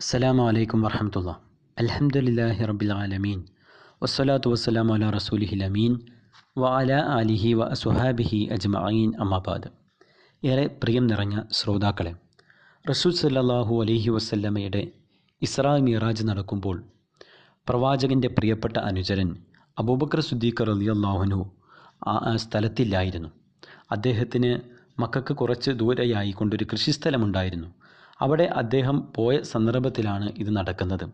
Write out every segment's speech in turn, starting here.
അസ്സലാമു അലൈക്കും വർഹമത്തുള്ള അലഹമുല്ലാഹി റബ്ബിൽ ആലമീൻ വസ്സലാത്തു വസ്സലാം അല റസൂലിഹിൽ അമീൻ വ അല ആലിഹി വ സുഹാബിഹി അജ്മീൻ അമ്മാബാദ് ഏറെ പ്രിയം നിറഞ്ഞ ശ്രോതാക്കളെ റസൂൽ സല്ലാഹു അലഹി വസ്ല്ലമയുടെ ഇസ്രാ മിറാജ് നടക്കുമ്പോൾ പ്രവാചകന്റെ പ്രിയപ്പെട്ട അനുചരൻ അബൂബക്കർ സുദ്ദീഖർ അലി അള്ളാഹുനു ആ സ്ഥലത്തില്ലായിരുന്നു. അദ്ദേഹത്തിന് മക്കൾക്ക് കുറച്ച് ദൂരെയായി കൊണ്ടൊരു കൃഷിസ്ഥലമുണ്ടായിരുന്നു. അവിടെ അദ്ദേഹം പോയ സന്ദർഭത്തിലാണ് ഇത് നടക്കുന്നത്.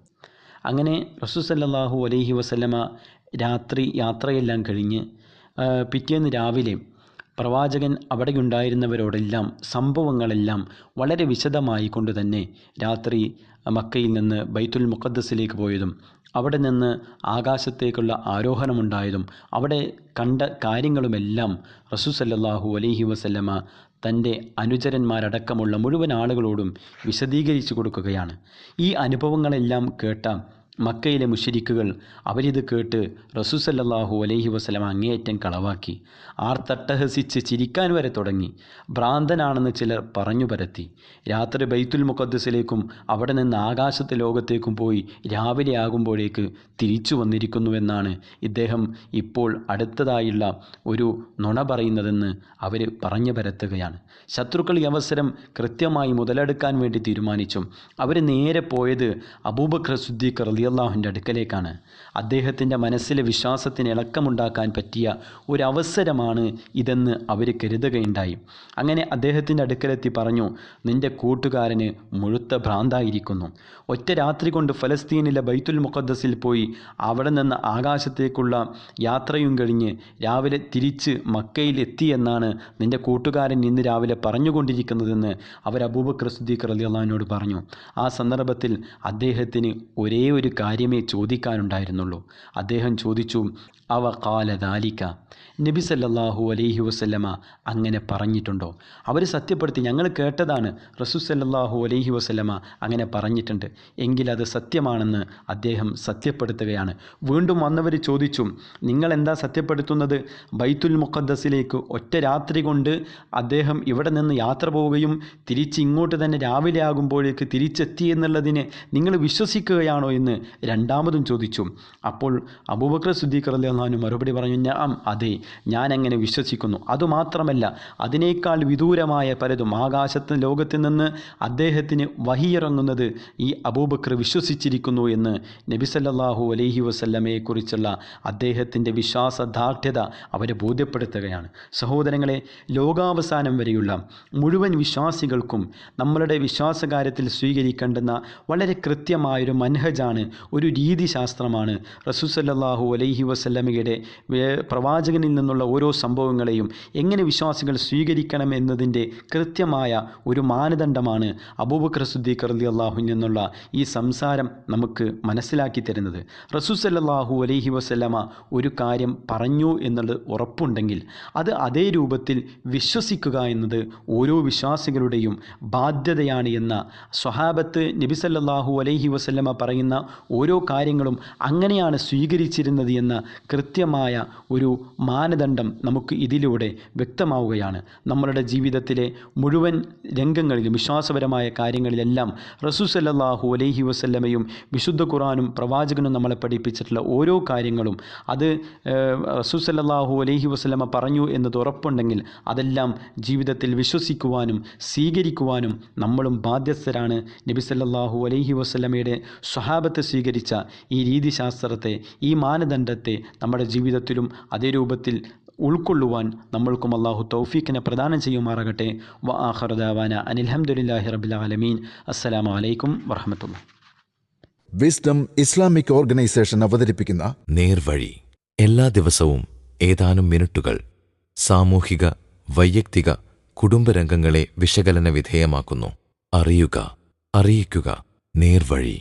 അങ്ങനെ റസൂൽ സല്ലല്ലാഹു അലൈഹി വസല്ലമ രാത്രി യാത്രയെല്ലാം കഴിഞ്ഞ് പിറ്റേന്ന് രാവിലെ പ്രവാചകൻ അവിടെയുണ്ടായിരുന്നവരോടെല്ലാം സംഭവങ്ങളെല്ലാം വളരെ വിശദമായി കൊണ്ട് തന്നെ രാത്രി മക്കയിൽ നിന്ന് ബൈത്തുൽ മുഖദ്ദസിലേക്ക് പോയതും അവിടെ നിന്ന് ആകാശത്തേക്കുള്ള ആരോഹണമുണ്ടായതും അവിടെ കണ്ട കാര്യങ്ങളുമെല്ലാം റസൂസല്ലാഹു അലൈഹി വസല്ലമ തന്റെ അനുചരന്മാരടക്കമുള്ള മുഴുവൻ ആളുകളോടും വിശദീകരിച്ചു കൊടുക്കുകയാണ്. ഈ അനുഭവങ്ങളെല്ലാം കേട്ട മക്കയിലെ മുഷരിക്കുകൾ അവരിത് കേട്ട് റസൂസല്ലാഹു അലൈഹി വസ്ലം അങ്ങേയറ്റം കളവാക്കി. ആർ തട്ടഹസിച്ച് ചിരിക്കാൻ വരെ തുടങ്ങി. ഭ്രാന്തനാണെന്ന് ചിലർ പറഞ്ഞു പരത്തി. രാത്രി ബൈത്തുൽ മുഖദ്സിലേക്കും അവിടെ നിന്ന് ആകാശത്തെ ലോകത്തേക്കും പോയി രാവിലെ ആകുമ്പോഴേക്ക് തിരിച്ചു വന്നിരിക്കുന്നുവെന്നാണ് ഇദ്ദേഹം ഇപ്പോൾ അടുത്തതായുള്ള ഒരു നുണ പറയുന്നതെന്ന് അവർ പറഞ്ഞു പരത്തുകയാണ്. ശത്രുക്കൾ ഈ അവസരം കൃത്യമായി മുതലെടുക്കാൻ വേണ്ടി തീരുമാനിച്ചു അവർ നേരെ പോയത് അബൂബക്കർ സുദ്ദീഖ് റലിയല്ലാഹുവിന്റെ അടുക്കലേക്കാണ്. അദ്ദേഹത്തിന്റെ മനസ്സിലെ വിശ്വാസത്തിന് ഇളക്കമുണ്ടാക്കാൻ പറ്റിയ ഒരവസരമാണ് ഇതെന്ന് അവർ കരുതുകയുണ്ടായി. അങ്ങനെ അദ്ദേഹത്തിന്റെ അടുക്കലെത്തി പറഞ്ഞു നിന്റെ കൂട്ടുകാരന് മുഴുത്ത ഭ്രാന്തായിരിക്കുന്നു. ഒറ്റ രാത്രി കൊണ്ട് ഫലസ്തീനിലെ ബൈത്തുൽ മുഖദ്ദസിൽ പോയി അവിടെ നിന്ന് ആകാശത്തേക്കുള്ള യാത്രയും കഴിഞ്ഞ് രാവിലെ തിരിച്ച് മക്കയിൽ എത്തിയെന്നാണ് നിന്റെ കൂട്ടുകാരൻ ഇന്ന് രാവിലെ പറഞ്ഞുകൊണ്ടിരിക്കുന്നതെന്ന് അവർ അബൂബക്കർ സുദ്ദീഖ് റലിയല്ലാഹിനോട് പറഞ്ഞു. ആ സന്ദർഭത്തിൽ അദ്ദേഹത്തിന് ഒരേ ഒരു കാര്യമേ ചോദിക്കാനുണ്ടായിരുന്നുള്ളൂ. അദ്ദേഹം ചോദിച്ചു അവ കാല ദാലിക്ക നബി സല്ലാഹു അലൈഹി വസല്ലമ അങ്ങനെ പറഞ്ഞിട്ടുണ്ടോ? അവർ സത്യപ്പെടുത്തി ഞങ്ങൾ കേട്ടതാണ് റസൂ സല്ലാഹു അലൈഹി വസല്ലമ അങ്ങനെ പറഞ്ഞിട്ടുണ്ട്. എങ്കിൽ അത് സത്യമാണെന്ന് അദ്ദേഹം സത്യപ്പെടുത്തുകയാണ്. വീണ്ടും വന്നവർ ചോദിച്ചു നിങ്ങൾ എന്താ സത്യപ്പെടുത്തുന്നത്? ബൈത്തുൽ മുഖദ്ദസിലേക്ക് ഒറ്റ രാത്രി കൊണ്ട് അദ്ദേഹം ഇവിടെ നിന്ന് യാത്ര പോവുകയും തിരിച്ച് ഇങ്ങോട്ട് തന്നെ രാവിലെ ആകുമ്പോഴേക്ക് തിരിച്ചെത്തി എന്നുള്ളതിനെ നിങ്ങൾ വിശ്വസിക്കുകയാണോ എന്ന് രണ്ടാമതും ചോദിച്ചു അപ്പോൾ അബൂബക്കർ സുദ്ദീഖ് റളിയല്ലാഹു മറുപടി പറഞ്ഞു ഞാൻ അതെ ഞാൻ എങ്ങനെ വിശ്വസിക്കുന്നു. അതുമാത്രമല്ല അതിനേക്കാൾ വിദൂരമായ പലതും ആകാശത്ത് ലോകത്തിൽ നിന്ന് അദ്ദേഹത്തിന് വഹിയിറങ്ങുന്നത് ഈ അബൂബക്കർ വിശ്വസിച്ചിരിക്കുന്നു എന്ന് നബി സല്ലല്ലാഹു അലൈഹി വസല്ലമയെക്കുറിച്ചുള്ള അദ്ദേഹത്തിന്റെ വിശ്വാസദാർഢ്യത അവരെ ബോധ്യപ്പെടുത്തുകയാണ്. സഹോദരങ്ങളെ ലോകാവസാനം വരെയുള്ള മുഴുവൻ വിശ്വാസികൾക്കും നമ്മളുടെ വിശ്വാസകാര്യത്തിൽ സ്വീകരിക്കേണ്ടുന്ന വളരെ കൃത്യമായൊരു മൻഹജാണ് ഒരു രീതിശാസ്ത്രമാണ് റസൂസല്ലാഹു അലൈഹി വസല്ലമയുടെ പ്രവാചകനിൽ നിന്നുള്ള ഓരോ സംഭവങ്ങളെയും എങ്ങനെ വിശ്വാസികൾ സ്വീകരിക്കണം എന്നതിന്റെ കൃത്യമായ ഒരു മാനദണ്ഡമാണ് അബൂബക്കർ സുദ്ദീഖ് റലി അള്ളാഹു നിന്നുള്ള ഈ സംസാരം നമുക്ക് മനസ്സിലാക്കി തരുന്നത്. റസൂസല്ലാഹു അലൈഹി വസല്ലമ ഒരു കാര്യം പറഞ്ഞു എന്നുള്ളത് ഉറപ്പുണ്ടെങ്കിൽ അത് അതേ രൂപത്തിൽ വിശ്വസിക്കുക എന്നത് ഓരോ വിശ്വാസികളുടെയും ബാധ്യതയാണ് എന്ന സ്വഹാബത്ത് നബിസല്ലാഹു അലൈഹി വസല്ലമ പറയുന്ന ഓരോ കാര്യങ്ങളും അങ്ങനെയാണ് സ്വീകരിച്ചിരുന്നത് എന്ന കൃത്യമായ ഒരു മാനദണ്ഡം നമുക്ക് ഇതിലൂടെ വ്യക്തമാവുകയാണ്. നമ്മളുടെ ജീവിതത്തിലെ മുഴുവൻ രംഗങ്ങളിലും വിശ്വാസപരമായ കാര്യങ്ങളിലെല്ലാം റസൂസല്ലാഹു അലൈഹി വസല്ലമയും വിശുദ്ധ ഖുറാനും പ്രവാചകനും നമ്മളെ പഠിപ്പിച്ചിട്ടുള്ള ഓരോ കാര്യങ്ങളും അത് റസൂസല്ലാഹു റസൂ അലൈഹി വസല്ലമ പറഞ്ഞു എന്നത് ഉറപ്പുണ്ടെങ്കിൽ അതെല്ലാം ജീവിതത്തിൽ വിശ്വസിക്കുവാനും സ്വീകരിക്കുവാനും നമ്മളും ബാധ്യസ്ഥരാണ്. നബി സല്ലല്ലാഹു അലൈഹി വസ്ലമയുടെ സ്വഹാബത്ത് സ്വീകരിച്ച ഈ രീതിശാസ്ത്രത്തെ ഈ മാനദണ്ഡത്തെ നമ്മുടെ ജീവിതത്തിലും അതേ രൂപത്തിൽ ഉൾക്കൊള്ളുവാൻ നമ്മൾക്കും അള്ളാഹു തൗഫീഖിനെ പ്രദാനം ചെയ്യുമാറാകട്ടെ. വ ആഹർദാവാന അനിൽഹമുല്ലാഹി റബ്ബിൽ ആലമീൻ. അസ്സലാമു അലൈക്കും വറഹമത്തുള്ള വിസ്ഡം ഇസ്ലാമിക് ഓർഗനൈസേഷൻ അവതരിപ്പിക്കുന്ന നേർവഴി. എല്ലാ ദിവസവും ഏതാനും മിനിറ്റുകൾ സാമൂഹിക വൈയക്തിക കുടുംബരംഗങ്ങളെ വിശകലന വിധേയമാക്കുന്നു. അറിയുക അറിയിക്കുക നേർവഴി.